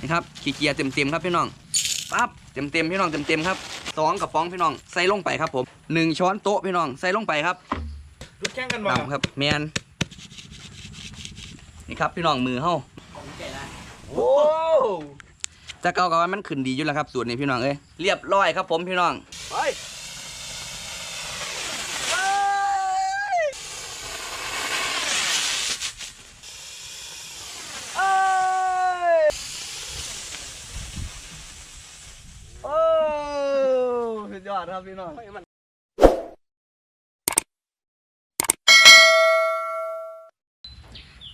นี่ครับขี้เกียจเต็มเต็มๆครับพี่น้องปั๊บเต็มเต็มๆพี่น้องเต็มเต็มๆครับสองกระป๋องพี่น้องใส่ลงไปครับผมหนึ่งช้อนโต๊ะพี่น้องใส่ลงไปครับรุดแข่งกันบ่ตำครับแมนนี่ครับพี่น้องมือเฮาโอ้จะเก่ากับว่ามันขึ้นดีอยู่แล้วครับสูตรนี้พี่น้องเอ้ยเรียบร้อยครับผมพี่น้องไปเอ้ยโอ้สุดยอด ครับพี่น้อง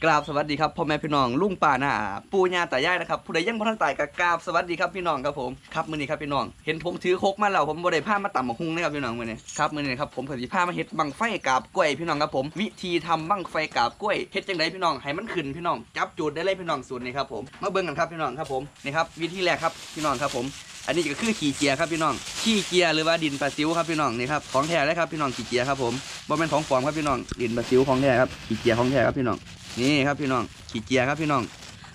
กราบสวัสดีครับพ่อแม่พี่น้องลุงป่าหน้าปู่ย่าตายายนะครับผู้ใดยังบ่ทันตายก็กราบสวัสดีครับพี่น้องครับผมครับมื้อนี้ครับพี่น้องเห็นผมถือโคกมาแล้วผมบ่ได้พามาตำบักหุ่งนะครับพี่น้องมื้อนี้ครับมื้อนี้ครับผมก็สิพามาเฮ็ดบังไฟกาบกล้วยพี่น้องครับผมวิธีทำบังไฟกาบกล้วยเฮ็ดจังไดพี่น้องให้มันขึ้นพี่น้องจับจุดได้เลยพี่น้องสูตรนี้ครับผมมาเบิ่งกันครับพี่น้องครับผมนี่ครับวิธีแรกครับพี่น้องครับผม อันนี้ก็คือขี้เกียร์ครับพี่น้องขี้เกียร์หรือว่าดินปลาซิวครับพี่น้องนี่ครับของแท้เลยครับพี่น้องขี้เกียร์ครับผมบ่แม่นของปลอมครับพี่น้องดินปลาซิวของแท้ครับขี้เกียร์ของแท้ครับพี่น้องนี่ครับพี่น้องขี้เกียร์ครับพี่น้อง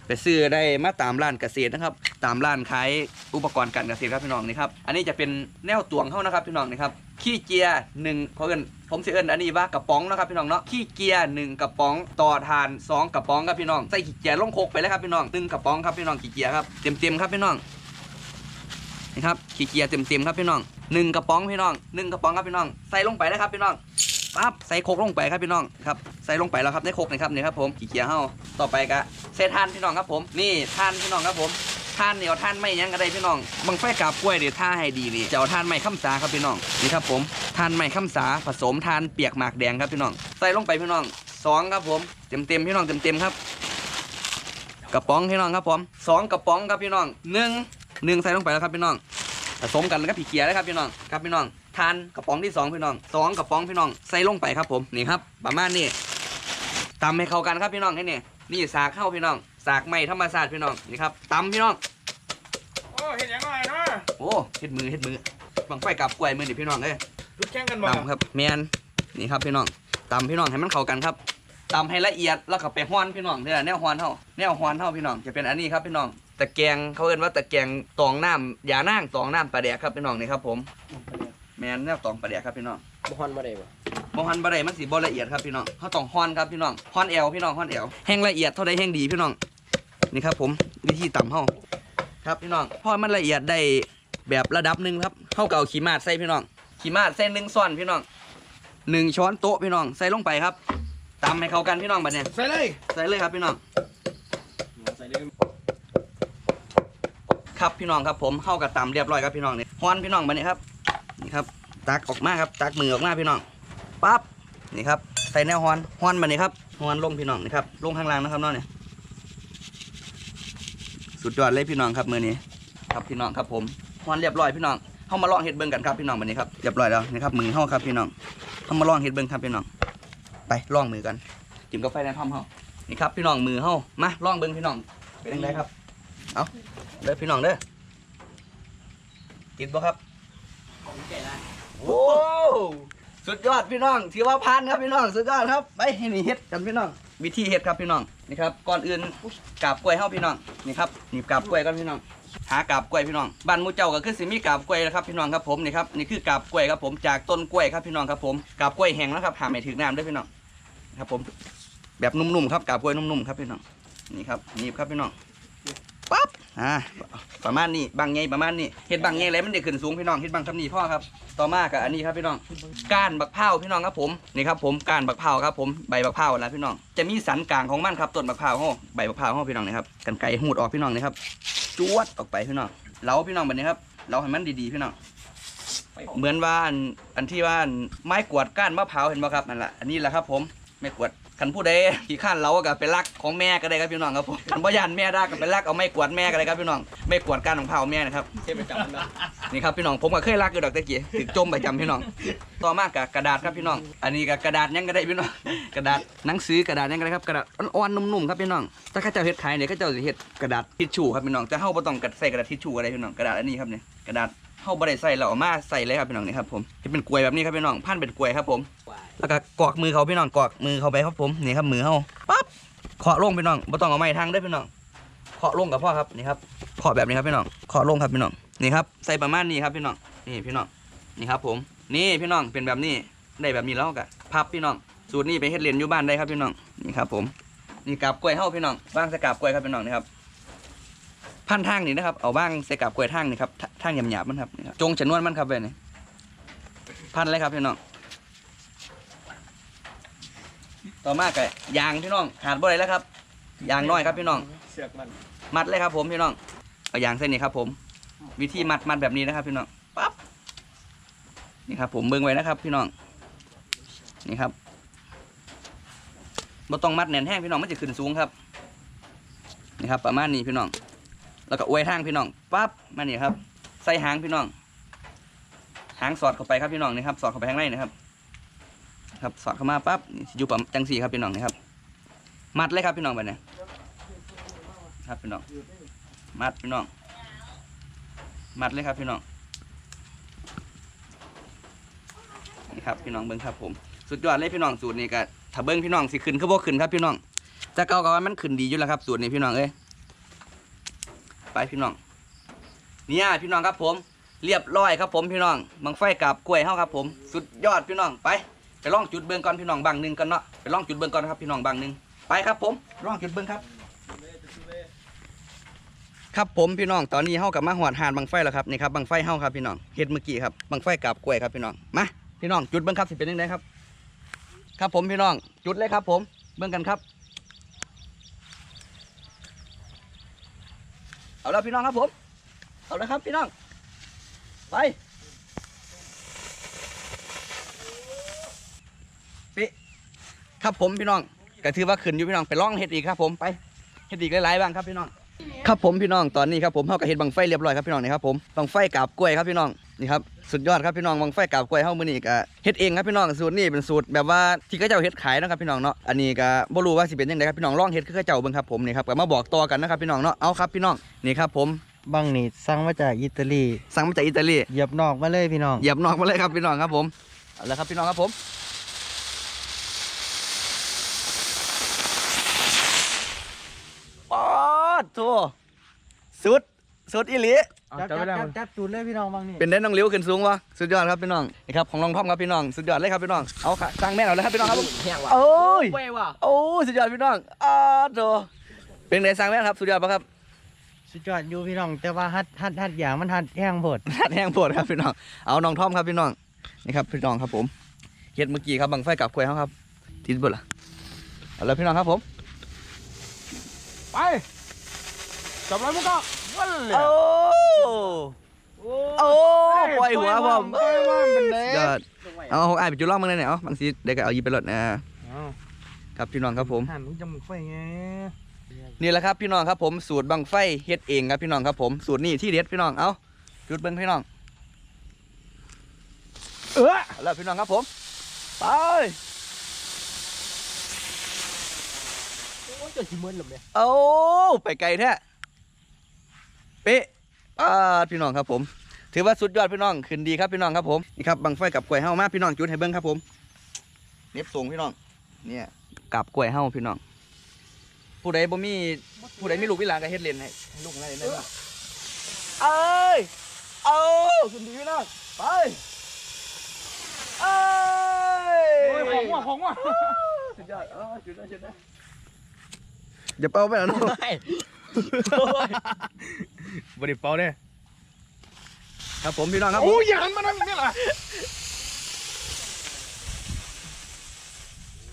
ไปซื้อได้มาตามร้านเกษตรนะครับ ตามร้านขายอุปกรณ์การเกษตรครับพี่น้องนี่ครับอันนี้จะเป็นแนวตวงเข้านะครับพี่น้องนี่ครับขี้เกียร์หนึ่งเพราเอินผมสิเอินอันนี้ว่ากระป๋องนะครับพี่น้องเนาะขี้เกียร์หนึ่งกระป๋องต่อทานสองกระป๋องครับพี่น้องใส่ขี้เกียร์ลงโคกไปเลยครับพี่น้องตึงกระป๋องครับพี่น้องขี้เกียร์ครับเต็มเต็มๆครับพี่น้อง นี่ครับขี้เกียร์เต็มๆครับพี่น้องหนึ่งกระป๋องพี่น้องหนึ่งกระป๋องครับพี่น้องใส่ลงไปนะครับพี่น้องปั๊บใส่โคกลงไปครับพี่น้องครับใส่ลงไปแล้วครับในโคกนี่ครับนี่ครับผมขี้เกียร์เฮาต่อไปก็ใส่ทานพี่น้องครับผมนี่ทานพี่น้องครับผมท่านเนียวทานไม่ยังก็ได้พี่น้องบังไฟกาบกล้วยเดี๋ยวท่าให้ดีนี่จะเอาท่านไม้ข้ามสาครับพี่น้องนี่ครับผมท่านไม้ข้ามสาผสมท่านเปียกหมากแดงครับพี่น้องใส่ลงไปพี่น้องสองครับผมเต็มๆพี่น้องเต็มๆครับ กระป๋องพี่น้องครับผมสองกระป๋องครับพี่น้องหนึ่ง หนึ่งใส่ลงไปแล้วครับพี่น้องผสมกันแล้วก็ผีเกียร์เลยครับพี่น้องครับพี่น้องทานกระป๋องที่สองพี่น้องสองกระป๋องพี่น้องใส่ลงไปครับผมนี่ครับประมาณนี้ตำให้เข้ากันครับพี่น้องให้นี่นี่สากเข้าพี่น้องสากไม้ธรรมศาสตร์พี่น้องนี่ครับตำพี่น้องโอ้เห็นยังไงเนาะโอ้เฮ็ดมือเฮ็ดมือบังไฟกับกล้วยมือนี่พี่น้องเอ้ยรุดแข่งกันบ่ตำครับแมนนี่ครับพี่น้องตำพี่น้องให้มันเข้ากันครับตำให้ละเอียดแล้วก็ไปฮ้อนพี่น้องเนี่ยแนวฮ้อนเท่าแนวฮ้อนเท่าพี่น้องจะเป็นอันนี้ครับพี่น้อง ตะแกรงเขาเรียกว่าตะแกรงตองน้ำยานั่งตองน้ำปลาแดกครับพี่น้องนี่ครับผมแมนแนวตองปลาแดกครับพี่น้องบ่ฮอนบ่ได้บ่บ่ฮันบ่ได้มันสิบ่ละเอียดครับพี่น้องเฮาต้องฮ้อนครับพี่น้องฮ้อนแอวพี่น้องฮ้อนแอวแห้งละเอียดเท่าใดแห้งดีพี่น้องนี่ครับผมวิธีตำเฮาครับพี่น้องพอมันละเอียดได้แบบระดับหนึ่งครับเฮาก็เอาขี้มาดใส่พี่น้องขี้มาดใส่หนึ่งช้อนพี่น้องหนึ่งช้อนโต๊ะพี่น้องใส่ลงไปครับตำให้เข้ากันพี่น้องบัดเนี้ยใส่เลยใส่เลยครับพี่น้อง ใส่เลย ครับพี่น้องครับผมเข้ากับตำเรียบร้อยครับพี่น้องนี่ฮ้อนพี่น้องบัดนี้ครับนี่ครับตักออกมาครับตักมือออกมาพี่น้องปั๊บนี่ครับใส่แนวฮ้อนฮ้อนบัดนี้ครับฮ้อนลงพี่น้องนี่ครับลงข้างล่างนะครับเนาะเนี่ยสุดยอดเลยพี่น้องครับมือนี้ครับพี่น้องครับผมฮอนเรียบร้อยพี่น้องเข้ามาลองเฮ็ดเบิ้งกันครับพี่น้องวันนี้ครับเรียบร้อยแล้วนะครับมือเข้าครับพี่น้องเข้ามาลองเฮ็ดเบิ้งครับพี่น้อง ไปลองมือกันจิ้มกาแฟในท่อมเข้านี่ครับพี่น้องมือเข้ามาลองเบิ้งพี่น้องเป็นยังไงครับเอา เด้อพี่น้องเด้อกินบ่ครับโอ้สุดยอดพี่น้องถือว่าผ่านครับพี่น้องสุดยอดครับไปให้นี่เฮ็ดกันพี่น้อง วิธีเฮ็ดครับพี่น้องนี่ครับก่อนอื่นกาบกล้วยเฮาพี่น้องนี่ครับนี่กาบกล้วยกันพี่น้อง หากาบกล้วยพี่น้องบ้านหมู่เจ้าก็คือสิมีกาบกล้วยนะครับพี่น้องครับผมนี่ครับนี่คือกาบกล้วยครับผมจากต้นกล้วยครับพี่น้องครับผมกาบกล้วยแห้งนะครับหาไม่ถึงน้ำด้วยพี่น้องครับผมแบบนุ่มๆครับกาบกล้วยนุ่มๆครับพี่น้องนี่ครับนี่ครับพี่น้องปั๊บ อ่าประมาณนี้บางใหญ่ประมาณนี้เฮ็ดบางใหญ่แล้วมันได้ขึ้นสูงพี่น้องเฮ็ดบางทำนี้พ่อครับ ต่อมากับอันนี้ครับพี่น้องก้านบักเผาพี่น้องครับผมนี่ครับผมก้านบักเผาครับผมใบบักเผาวนะพี่น้องจะมีสันกลางของมันครับต้นบักเผาห้อใบบักเผาห้อพี่น้องนี่ครับกันไก่หูดออกพี่น้องนี่ครับจวดออกไปพี่น้องเล้าพี่น้องแบบนี้ครับเล้าให้มันดีๆพี่น้องเหมือนว่าอันที่ว่าไม้กวดก้านมะพร้าวเห็นไหมครับนั่นแหละอันนี้แหละครับผมไม่กวด คันผู้ใดขี้ข้านเล้าก็ไปลักของแม่ก็ได้ครับพี่น้องครับผมคันบ่ยานแม่ได้ก็ไปลักเอาไม้กวาดแม่ก็ได้ครับพี่น้องไม่กวาดก้านของเผาแม่นะครับเทไปจับมันนะนี่ครับพี่น้องผมก็เคยรักอยู่ดอกตะกี้ถึกจมไปจำพี่น้อง ต่อมากับกระดาษครับพี่น้อง อันนี้กับกระดาษยังก็ได้พี่น้องกระดาษหนังสือกระดาษยังก็ได้ครับกระดาษอ่อนๆนุ่มๆครับพี่น้องถ้าข้าเจ้าเฮ็ดขายเนี่ยข้าเจ้าสิเฮ็ดกระดาษทิชชู่ครับพี่น้องแต่เฮาบ่ต้องกัดใส่กระดาษทิชชู่อะไรพี่น้องกระดาษอันนี้ครับเนี่ยกระดาษ เฮาบ่ได้ใส่แล้วเอามาใส่เลยครับพี่น้องนี่ครับผมเฮ็ดเป็นกลวยแบบนี้ครับพี่น้องพันเป็นกลวยครับผมแล้วก็กอกมือเขาพี่น้องกอกมือเขาไปครับผมนี่ครับมือเฮาปั๊บเคาะลงพี่น้องบ่ต้องเอาไม้ทางเด้อพี่น้องเคาะลงกับพ่อครับนี่ครับเคาะแบบนี้ครับพี่น้องเคาะลงครับพี่น้องนี่ครับใส่ประมาณนี้ครับพี่น้องนี่พี่น้องนี่ครับผมนี่พี่น้องเป็นแบบนี้ได้แบบนี้แล้วก็พับพี่น้องสูตรนี้ไปเฮ็ดเรียนอยู่บ้านได้ครับพี่น้องนี่ครับผมนี่กาบกล้วยเฮาพี่น้องบ้างใส่กาบกล้วยครับพี่น้องนี่ครับ พันทางนี่นะครับเอาบ้างใส่กาบกล้วยทางนี่ครับทางหยาบๆมันครับนี่ครับจงชนวนมันครับเว้ยนี่พันเลยครับพี่น้องต่อมาก็ยางพี่น้องขาดบ่ได้แล้วครับยางน้อยครับพี่น้องเสือกมันมัดเลยครับ ผมพี่น้องเอายางเส้นนี้ครับ ผม วิธีมัดมัดแบบนี้นะครับ พี่น้องปั๊บนี่ครับ ผมเบิ่งไว้นะครับ พี่น้องนี่ครับบ่ต้องมัดแน่นแห้งพี่น้องมันจะขึ้นสูงครับนี่ครับ ประมาณนี้พี่น้อง แล้วก็อวยทางพี่น้องปั๊บมานี่ครับ ใส่หางพี่น้อง หางสอดเข้าไปครับพี่น้องนี่ครับ สอดเข้าไปข้างในนะครับ ครับสอดเข้ามาปั๊บนี่สิอยู่ประมจังสี่ครับพี่น้องนี่ครับ มัดเลยครับพี่น้องไปเนี่ยครับพี่น้อง มัดพี่น้อง มัดเลยครับพี่น้องนี่ครับพี่น้องเบิ้งครับผม สุดยอดเลยพี่น้องสูตรนี้ก็ถ้าเบิ้งพี่น้องสิขึ้นคือบ่ขึ้นครับพี่น้องแต่เก่าก็ว่ามันขึ้นดีอยู่แล้วครับสูตรนี้พี่น้องเอ้ย ไปพี่น้องเนี่ยพี่น้องครับผม เรียบร้อยครับผมพี่น้องบังไฟกับกล้วยเฮาครับผมสุดยอดพี่น้องไปไปลองจุดเบิ้งก่อนพี่น้องบางหนึ่งกันเนาะไปลองจุดเบิ้งก่อนครับพี่น้องบางหนึ่งไปครับผมลองจุดเบิ้งครับ ครับผมพี่น้องตอนนี้เฮากับมาหอดหานบังไฟแล้วครับนี่ครับบังไฟเฮาครับพี่น้องเฮ็ดเมื่อกี้ครับบังไฟกับกล้วยครับพี่น้องมาพี่น้องจุดเบิ่งครับสิเป็นยังไงครับ ครับผมพี่น้องจุดเลยครับผมเบิ่งกันครับ เอาแล้วพี่น้องครับผม เอาแล้วครับพี่น้อง ไปปิครับผมพี่น้องก็ถือว่าขึ้นอยู่พี่น้องไปล่องเห็ดอีกครับ ผมไปเห็ดอีกหลายๆบ้างครับพี่น้อง ครับผมพี่น้องตอนนี้ครับผมเฮาก็เห็ดบังไฟเรียบร้อยครับพี่น้องนี่ครับผมบังไฟกาบกล้วยครับพี่น้อง นี่ครับสุดยอดครับพี่น้องบังไฟกาบกล้วยเฮามื้อนี้ก็เฮ็ดเองครับพี่น้องสูตรนี้เป็นสูตรแบบว่าที่เขาเจ้าเฮ็ดขายเนาะครับพี่น้องเนาะอันนี้ก็บ่รู้ว่าสิเป็นจังไดครับพี่น้องลองเฮ็ดคือเขาเจ้าเบิ่งครับผมนี่ครับก็มาบอกต่อกันนะครับพี่น้องเนาะเอาครับพี่น้องนี่ครับผมบังนี่สั่งมาจากอิตาลีสั่งมาจากอิตาลีเหยียบนอกมาเลยพี่น้องเหยียบนอกมาเลยครับพี่น้องครับผมเอาละครับพี่น้องครับผมป๊อดโถสุดสุดอีหลี จับจับจับจับจูดเลยพี่น้องบังนี่เป็นได้น้องเลี้ยวขึ้นสูงวะสุดยอดครับพี่น้องนี่ครับของน้องท่อมครับพี่น้องสุดยอดเลยครับพี่น้องเอาค่ะสร้างแม่นเอาเลยครับพี่น้องครับผมแห้งว่ะโอ้ยเว้ยว่ะโอ้ยสุดยอดพี่น้องอ้าโถเป็นไงสร้างแม่นครับสุดยอดปะครับสุดยอดอยู่พี่น้องแต่ว่าฮัดฮัดฮัดอย่างมันฮัดแห้งโพดทัดแห้งปวดครับพี่น้องเอาน้องท่อมครับพี่น้องนี่ครับพี่น้องครับผมเฮ็ดเมื่อกี้ครับบังไฟกับกล้วยเขาครับทิศเบิดล่ะเอาละพี่น้องครับผมไปจับแล้วมึงก็วันเลย โอ้โอ้ปล่อยหัวผมปล่อยว่ามันเป็นเด้สุดยอดเอาเอาไอ้ายไปจุดล่องมึงเลยเนี่ยเอาบางทีเด็กก็เอาหยิบไปรถนะเอาครับพี่น้องครับผมหันมึงจมูกไฟไงนี่แหละครับพี่น้องครับผมสูตรบังไฟเฮ็ดเองครับพี่น้องครับผมสูตรนี้ที่เด็ดพี่น้องเอาจุดเบิ้งพี่น้องเออเอาแล้วพี่น้องครับผมไปโอ้ยจะชิมมันหรือเนี่ยเอาไปไกลแท้เป๊ะ อ่าพี่น้องครับผม ถือว่าสุดยอดพี่น้องขึ้นดีครับพี่น้องครับผมนี่ครับบังไฟกับกล้วยเฮามาพี่น้องจุดให้เบิ้งครับผมเน็บสูงพี่น้อง เนี่ยกับกล้วยเฮาพี่น้อง ผู้ใดบ่มีผู้ใดมีลูกมีหลานก็เฮ็ดเล่นให้ให้ลูกให้หลานเล่นเอ้ยเอาขึ้นดีพี่น้องไปเอ้ยของว่ะของว่ะสุดยอดเออจุดได้จุดได้อย่าเป่าไปแล้วน้อง บริเป่าเด้ครับผมพี่น้องครับผโอ้มยอย่าหันมาทางนี้ล่ะ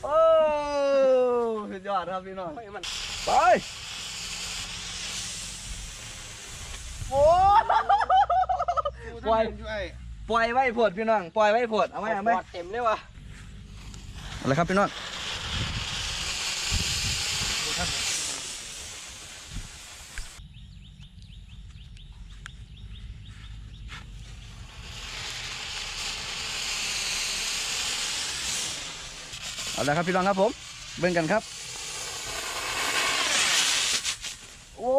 โอ้สุดยอดครับพี่น้องไม่มันไปโอ้ปล่อยปล่อยไว้ผดพี่น้องปล่อยไว้ผดเอาไว้เอาไว้ปอดเต็มเลยว่ะเอาละครับพี่น้อง เอาละครับพี่น้องครับผมเบิ่งกันครับ โอ้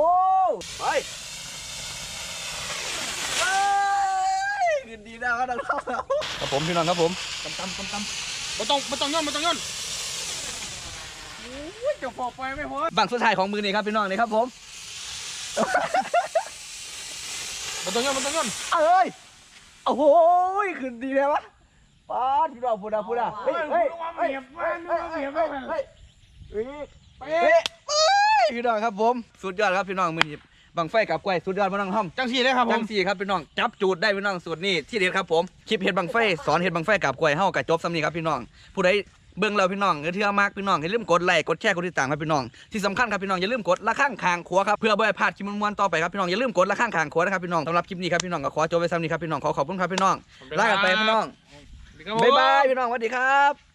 ไปไปขึ้นดีแล้วครับน้องครับครับผมพี่น้องครับผมตำตำตำตำไม่ต้องไม่ต้องย่นไม่ต้องย่นโอ้ยจะพอไปไม่พอบังสุดท้ายของมือนี่ครับพี่น้องนี่ครับผมมันต้องย้อนมันต้องย้อนเอ้ยโอ้โหขึ้นดีเลยวะ ป้าดพี่น้องพูดนะพูดนะเฮ้ยเฮ้ยเฮ้ยเฮ้ยเฮ้ยเฮ้ยเฮ้ยเฮ้ยเฮ้ยไปเฮ้ยเอ้ยพี่น้องครับผมสุดยอดครับพี่น้องมือนี้บังไฟกับกล้วยสุดยอดพี่น้องท่อมจังสี่เลยครับผจัมงสี่ครับพี่น้องจับจูดได้พี่น้องสูตรนี้ที่เด็ดครับผมคลิปเห็ดบังไฟสอนเห็ดบังไฟกับกล้วยเฮากับจบสำนีครับพี่น้องผู้ใดเบิ่งเราพี่น้องเทื่อมากพี่น้องอย่าลืมกดไลค์กดแชร์กดติดตามครับพี่น้องที่สำคัญครับพี่น้องอย่าลืมกดละข้างคางขัวครับเพื่อบ่ให้พลาดคลิปมันๆต่อไปครับพี่น้องอย่าลืมกดละข้างคางขัวนะครับพี่น้องสำหรับคลิปนี้ครับพี่น้องก็ขอจบไว้ซ้ำนี้ครับพี่น้องขอขอบคุณครับพี่น้องลากันไปพี่น้องครับผม บ๊ายบายพี่น้องสวัสดีครับ